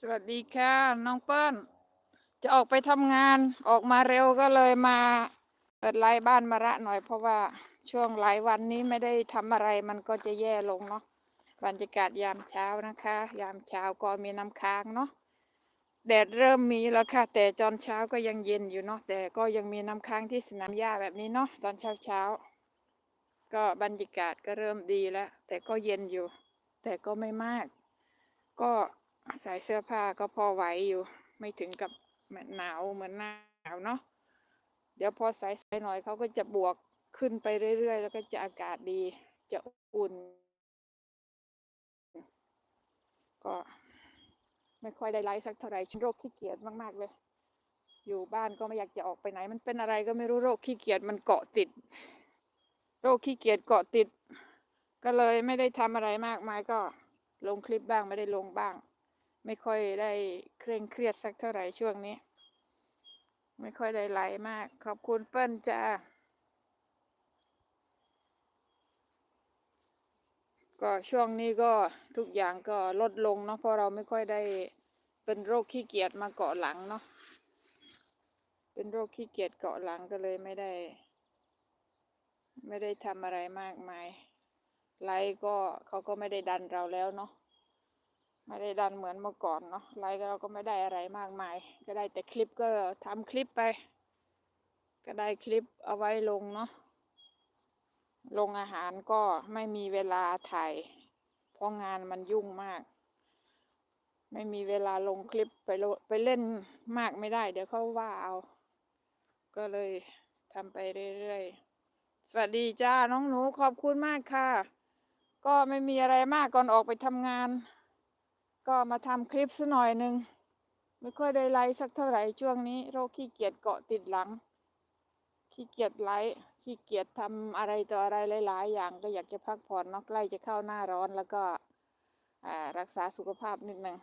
สวัสดีค่ะ น้องเปิ้ล จะออกไปทำงานออกมาเร็วก็เลยมาเปิดไลฟ์บ้านมาระหน่อย เพราะว่าช่วงหลายวันนี้ไม่ได้ทำอะไรมันก็จะแย่ลงเนาะบรรยากาศยามเช้านะคะ ยามเช้าก็มีน้ำค้างเนาะแดดเริ่มมีแล้วค่ะ แต่ตอนเช้าก็ยังเย็นอยู่เนาะแต่ก็ยังมีน้ำค้างที่สนามหญ้าแบบนี้เนาะตอนเช้าเช้าก็บรรยากาศก็เริ่มดีแล้ว แต่ก็เย็นอยู่ แต่ก็ไม่มาก ก็ ใส่เสื้อผ้าก็พอไหวอยู่ ไม่ถึงกับหนาวเหมือนหนาวเนาะเดี๋ยวพอใส่ใส่หน่อยเขาก็จะบวกขึ้นไปเรื่อยๆ แล้วก็จะอากาศดี จะอุ่น ก็ไม่ค่อยได้ไลฟ์สักเท่าไหร่ฉันโรคขี้เกียจมากๆเลย อยู่บ้านก็ไม่อยากจะออกไปไหน มันเป็นอะไรก็ไม่รู้โรคขี้เกียจมันเกาะติด โรคขี้เกียจเกาะติด ก็เลยไม่ได้ทำอะไรมากมายก็ลงคลิปบ้างไม่ได้ลงบ้าง ไม่ค่อยได้เคร่งเครียดสักเท่าไหร่ช่วงนี้ ไม่ค่อยได้ไลฟ์มาก ขอบคุณเปิ้ลจ้าก็ช่วงนี้ก็ทุกอย่างก็ลดลงเนาะเพราะเราไม่ค่อยได้เป็นโรคขี้เกียจมาเกาะหลังเนาะเป็นโรคขี้เกียจเกาะหลังก็เลยไม่ได้ ไม่ได้ทำอะไรมากมายไลฟ์ก็เขาก็ไม่ได้ดันเราแล้วเนาะ ไม่ได้ดันเหมือนเมื่อก่อนเนาะไลฟ์เราก็ไม่ได้อะไรมากมาย ก็ได้แต่คลิปก็ทำคลิปไป ก็ได้คลิปเอาไว้ลงเนาะลงอาหารก็ไม่มีเวลาถ่าย เพราะงานมันยุ่งมาก ไม่มีเวลาลงคลิปไปไปเล่นมากไม่ได้ เดี๋ยวเขาว่าเอา ก็เลยทำไปเรื่อยๆ สวัสดีจ้าน้องหนูขอบคุณมากค่ะ ก็ไม่มีอะไรมากก่อนออกไปทำงาน ก็มาทำคลิปสักหน่อยหนึ่งไม่ค่อยได้ไลฟ์สักเท่าไหร่ช่วงนี้ โรคขี้เกียจเกาะติดหลัง ขี้เกียจไลฟ์ขี้เกียจทำอะไรต่ออะไรหลาย ๆ อย่างก็อยากจะพักผ่อนเนาะใกล้จะเข้าหน้าร้อนแล้วก็รักษาสุขภาพนิดหนึ่ง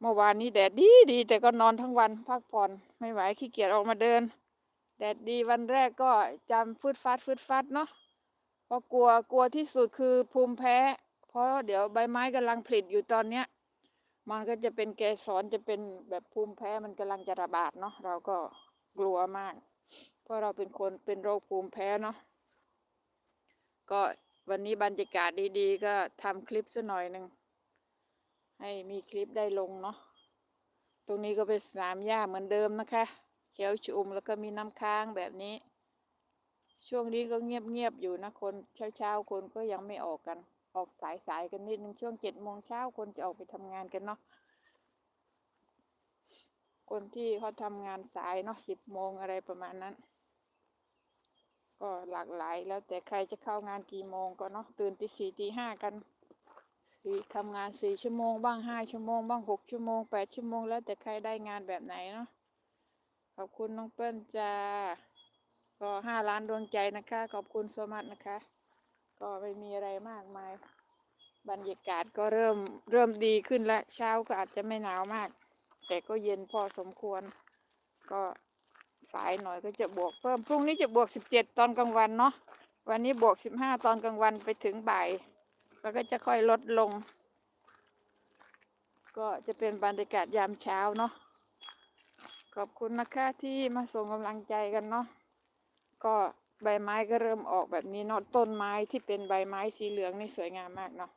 เมื่อวานนี้แดดดีดีแต่ก็นอนทั้งวันพักผ่อนไม่ไหวขี้เกียจออกมาเดิน แดดดีวันแรกก็จำฟืดฟัดฟืดฟัดเนาะเพราะกลัวกลัวที่สุดคือภูมิแพ้ เพราะเดี๋ยวใบไม้กำลังผลิตอยู่ตอนเนี้ย มันก็จะเป็นเกสรจะเป็นแบบภูมิแพ้มันกำลังจะระบาดเนาะเราก็กลัวมาก เพราะเราเป็นคนเป็นโรคภูมิแพ้เนาะก็วันนี้บรรยากาศดีๆ ก็ทำคลิปสักหน่อยหนึ่งให้มีคลิปได้ลงเนาะตรงนี้ก็เป็นสนามหญ้าเหมือนเดิมนะคะ เขียวชุมแล้วก็มีน้ำค้างแบบนี้ ช่วงนี้ก็เงียบๆอยู่นะคนเช้าๆคนก็ยังไม่ออกกัน ออกสายๆกันนิดนึงช่วงเจ็ดโมงเช้าคนจะออกไปทำงานกันเนาะคนที่เขาทำงานสายเนาะสิบโมงอะไรประมาณนั้น ก็หลากหลายแล้วแต่ใครจะเข้างานกี่โมงก็เนาะตื่นตีสี่ตีห้ากันสี่ทำงานสี่ชั่วโมงบ้างห้าชั่วโมงบ้างหกชั่วโมงแปดชั่วโมงแล้วแต่ใครได้งานแบบไหนเนาะขอบคุณน้องเปิ้ลจ้าก็ห้าล้านดวงใจนะคะ ขอบคุณสมัตินะคะ ก็ไม่มีอะไรมากมาย บรรยากาศก็เริ่มเริ่มดีขึ้นแล้วเช้าก็อาจจะไม่หนาวมาก แต่ก็เย็นพอสมควร ก็สายหน่อยก็จะบวกเพิ่มพรุ่งนี้จะบวกสิบเจ็ดตอนกลางวันเนาะวันนี้บวกสิบห้าตอนกลางวันไปถึงบ่ายแล้วก็จะค่อยลดลง ก็จะเป็นบรรยากาศยามเช้าเนาะขอบคุณนะคะที่มาส่งกำลังใจกันเนาะก็ ใบไม้ก็เริ่มออกแบบนี้เนาะต้นไม้ที่เป็นใบไม้สีเหลืองนี่สวยงามมากเนาะ